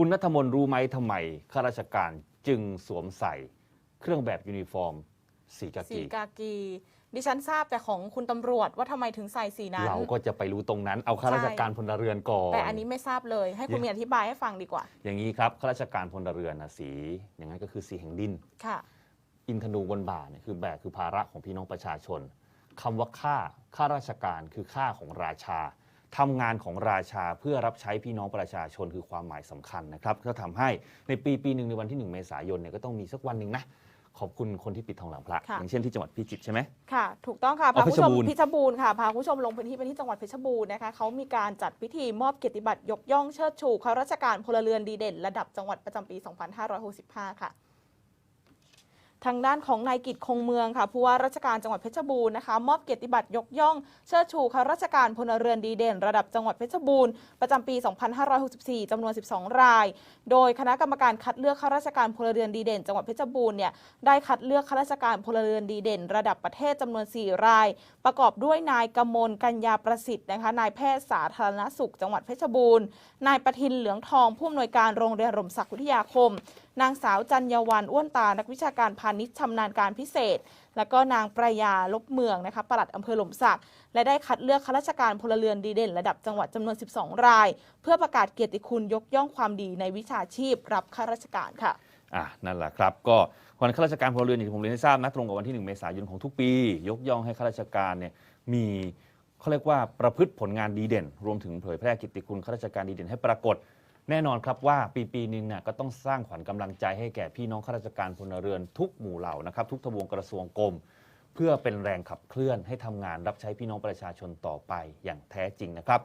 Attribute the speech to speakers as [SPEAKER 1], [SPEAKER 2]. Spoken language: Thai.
[SPEAKER 1] คุณนัทมนต์รู้ไหมทำไมข้าราชการจึงสวมใส่เครื่องแบบยูนิฟอร์ม สีกา
[SPEAKER 2] สี
[SPEAKER 1] กี
[SPEAKER 2] กากี ดิฉันทราบแต่ของคุณตำรวจว่าทำไมถึงใส่สีนั้น
[SPEAKER 1] เราก็จะไปรู้ตรงนั้น เอาข้าราชการพลเรือนก่อน
[SPEAKER 2] แต่อันนี้ไม่ทราบเลย ให้คุณ
[SPEAKER 1] ยัง
[SPEAKER 2] มีอธิบายให้ฟังดีกว่า
[SPEAKER 1] อย่างนี้ครับข้าราชการพลเรือนนะสี อย่างนั้นก็คือสีแห่งดิน
[SPEAKER 2] ค่ะ
[SPEAKER 1] อินทนูบนบ่าเนี่ยคือแบกคือภาระของพี่น้องประชาชนคำว่าข้าข้าราชการคือข้าของราชา ทำงานของราชาเพื่อรับใช้พี่น้องประชาชนคือความหมายสำคัญนะครับก็ทำให้ในปีปีหนึ่งในวันที่ 1 เมษายนเนี่ยก็ต้องมีสักวันหนึ่งนะขอบคุณคนที่ปิดทองหลังพระ
[SPEAKER 2] ค่ะ
[SPEAKER 1] อย่างเช่นที่จังหวัดพิจิตรใช่ไหม
[SPEAKER 2] ค่ะ ถูกต้องค่ะ
[SPEAKER 1] อ๋อ
[SPEAKER 2] พาคุณผู้ชม
[SPEAKER 1] เพชรบูรณ์
[SPEAKER 2] พิชรบูรณ์ค่ะ พาคุณผู้ชมลงพื้นที่ไปที่จังหวัดเพชรบูรณ์นะคะเขามีการจัดพิธีมอบเกียรติบัตรยกย่องเชิดชูข้าราชการพลเรือนดีเด่น ระดับจังหวัดประจำปี 2565 ค่ะ ทางด้านของนายกิจคงเมืองค่ะผู้ว่าราชการจังหวัดเพชรบูรณ์นะคะมอบเกียรติบัตรยกย่อง เชิดชูข้าราชการพลเรือนดีเด่น ระดับจังหวัดเพชรบูรณ์ประจำปี 2564จำนวน 12 ราย โดยคณะกรรมการคัดเลือกข้าราชการพลเรือนดีเด่น จังหวัดเพชรบูรณ์เนี่ยได้คัดเลือกข้าราชการพลเรือนดีเด่น ระดับประเทศจำนวน 4 ราย ประกอบด้วยนายกมลกัญญาประสิทธิ์นะคะนายแพทย์สาธารณสุข จังหวัดเพชรบูรณ์นายประทินเหลืองทองผู้อำนวยการโรงเรียนรมศักดิ์วิทยาคม นางสาวจัญญวันอ้วนตานักวิชาการพาณิชย์ชำนาญการพิเศษ แล้วก็นางประยาลบเมืองนะคะปลัดอำเภอหล่มสัก และได้คัดเลือกข้าราชการพลเรือนดีเด่น ระดับจังหวัดจำนวน 12 ราย เพื่อประกาศเกียรติคุณยกย่องความดีในวิชาชีพ รับข้าราชการค่ะ
[SPEAKER 1] อะนั่นแหละครับ ก็วันข้าราชการพลเรือนอย่างที่ผมเรียนให้ทราบนะตรงกับวันที่ 1 เมษายนของทุกปี ยกย่องให้ข้าราชการเนี่ยมีเขาเรียกว่าประพฤติผลงานดีเด่น รวมถึงเผยแพร่กิตติคุณข้าราชการดีเด่นให้ปรากฏ แน่นอนครับว่าปีปีหนึงเนี่ยก็ต้องสร้างขวัญกำลังใจให้แก่พี่น้องข้าราชการพลเรือนทุกหมู่เหล่านะครับ ทุกทบวงกระทรวงกรม เพื่อเป็นแรงขับเคลื่อนให้ทำงานรับใช้พี่น้องประชาชนต่อไปอย่างแท้จริงนะครับ